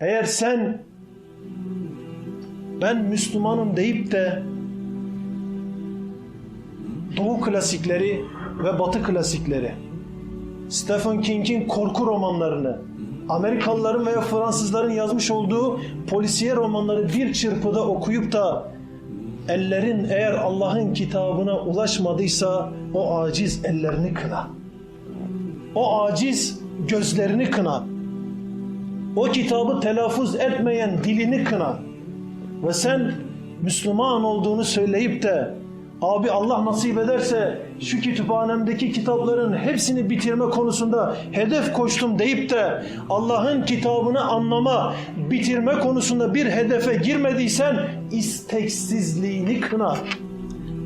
Eğer sen ben Müslümanım deyip de Doğu klasikleri ve Batı klasikleri, Stephen King'in korku romanlarını, Amerikalıların veya Fransızların yazmış olduğu polisiye romanları bir çırpıda okuyup da ellerin eğer Allah'ın kitabına ulaşmadıysa o aciz ellerini kına. O aciz gözlerini kına. O kitabı telaffuz etmeyen dilini kına. Ve sen Müslüman olduğunu söyleyip de abi Allah nasip ederse şu kütüphanemdeki kitapların hepsini bitirme konusunda hedef koştum deyip de Allah'ın kitabını anlama, bitirme konusunda bir hedefe girmediysen isteksizliğini kına.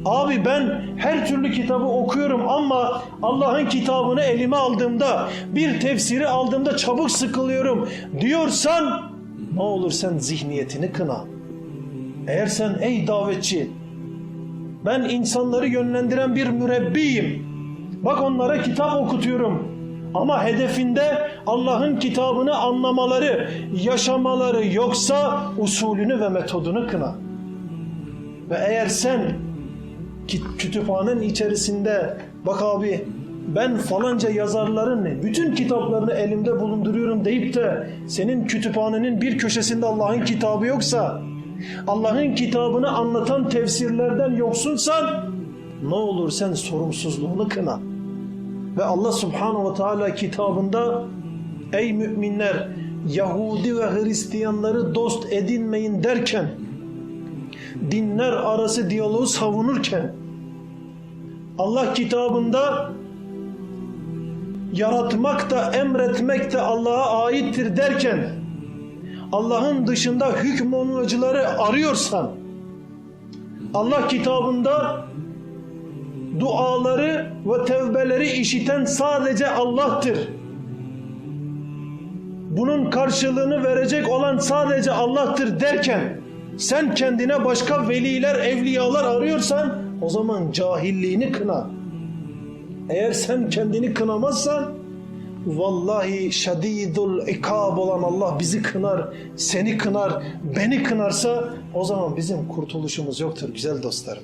Abi ben her türlü kitabı okuyorum ama Allah'ın kitabını elime aldığımda, bir tefsiri aldığımda çabuk sıkılıyorum diyorsan ne olur sen zihniyetini kına. Eğer sen ey davetçi ben insanları yönlendiren bir mürebbiyim. Bak onlara kitap okutuyorum. Ama hedefinde Allah'ın kitabını anlamaları, yaşamaları yoksa usulünü ve metodunu kına. Ve eğer sen ki- kütüphanen içerisinde bak abi ben falanca yazarların bütün kitaplarını elimde bulunduruyorum deyip de senin kütüphanenin bir köşesinde Allah'ın kitabı yoksa Allah'ın kitabını anlatan tefsirlerden yoksunsan ne olur sen sorumsuzluğunu kına. Ve Allah subhanahu ve teala kitabında ey müminler Yahudi ve Hristiyanları dost edinmeyin derken dinler arası diyaloğu savunurken Allah kitabında yaratmak da emretmek de Allah'a aittir derken Allah'ın dışında hükmolunacıları arıyorsan Allah kitabında duaları ve tevbeleri işiten sadece Allah'tır. Bunun karşılığını verecek olan sadece Allah'tır derken sen kendine başka veliler, evliyalar arıyorsan o zaman cahilliğini kına. Eğer sen kendini kınamazsan vallahi şadidul ikab olan Allah bizi kınar, seni kınar, beni kınarsa o zaman bizim kurtuluşumuz yoktur güzel dostlarım.